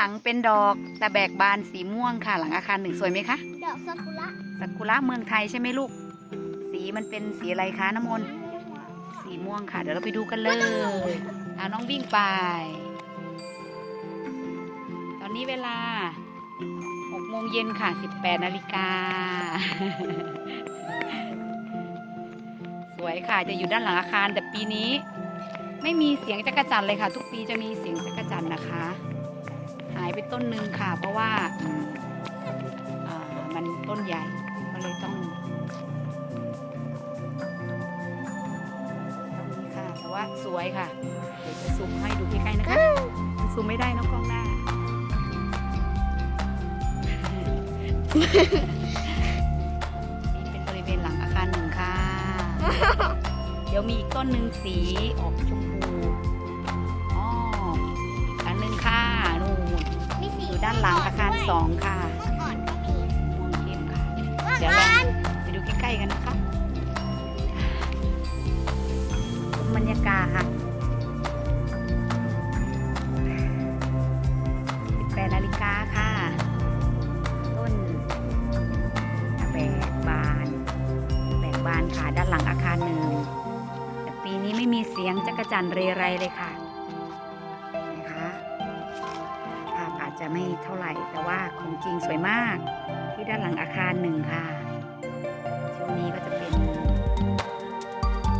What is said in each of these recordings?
หลังเป็นดอกตะแบกบานสีม่วงค่ะ หลังอาคารหนึ่งสวยไหมคะ ดอกซากุระสักุระเมืองไทยใช่ไหมลูก สีมันเป็นสีอะไรคะน้ำมนต์สีม่วงค่ะเดี๋ยวเราไปดูกันเลยอ่าน้องวิ่งไป ตอนนี้เวลา6โมงเย็นค่ะ 18นาฬิกา สวยค่ะจะอยู่ด้านหลังอาคารแต่ปีนี้ ไม่มีเสียงจักรจันเลยค่ะ ทุกปีจะมีเสียงจักรจันนะคะ หายไปต้นหนึ่งค่ะ เพราะว่าอมันต้นใหญ่ก็เลยต้องต้องนี้ค่ะ แต่ว่าสวยค่ะ เดี๋ยวจะซูมให้ดูใกล้ๆนะคะซูมไม่ได้น้องกล้องหน้านี่เป็นบริเวณหลังอาคารหนึ่งค่ะ เดี๋ยวมีอีกต้นหนึ่งสีออกชม หลังอาคารสองค่ะม่วงอ่อนก็มีม่วงเข้มค่ะม่วงเดี๋ยวลอ่อองนไปดูใกล้ๆกันนะคะบรรยากาศ18นาฬิกาค่ะ ต้นแบกบานแบกบานค่ะ ด้านหลังอาคารหนึ่งแต่ปีนี้ไม่มีเสียงจักรจันทร์เรไรเลยค่ะนะคะ จะไม่เท่าไหร่แต่ว่าของจริงสวยมาก ที่ด้านหลังอาคารหนึ่งค่ะช่วงนี้ก็จะเป็น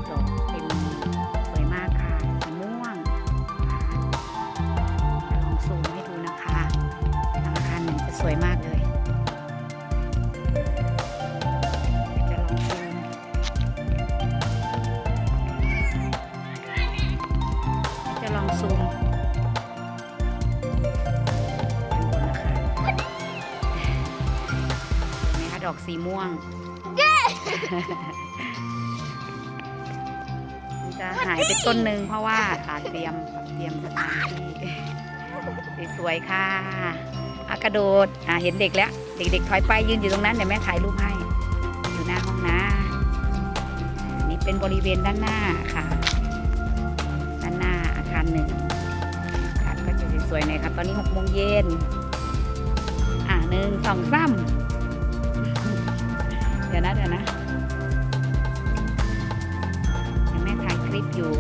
ดอกเต็มสวยมากค่ะสีม่วงจะลองซูมให้ดูนะคะหลังอาคารหนึ่งจะสวยมากเลยจะลองซูม อกสีม่วงมันจะหายไปต้นหนึ่งเพราะว่าอาเตรียมเตรียมสถานที่สวยๆค่ะอากระโดดอ่าเห็นเด็กแล้ว เด็กๆถอยไปยืนอยู่ตรงนั้นเดี๋ยวแม่ถ่ายรูปให้อยู่หน้าห้องนะอันนี่เป็นบริเวณด้านหน้าค่ะ ด้านหน้าอาคารหนึ่งค่ะก็จะสวยๆหน่อยครับตอนนี้หกโมงเย็นอ่าหนึ่งสองสามเดี๋ยว นะยวนะเดี๋ยวแม่ถ่ายคลิปอยู่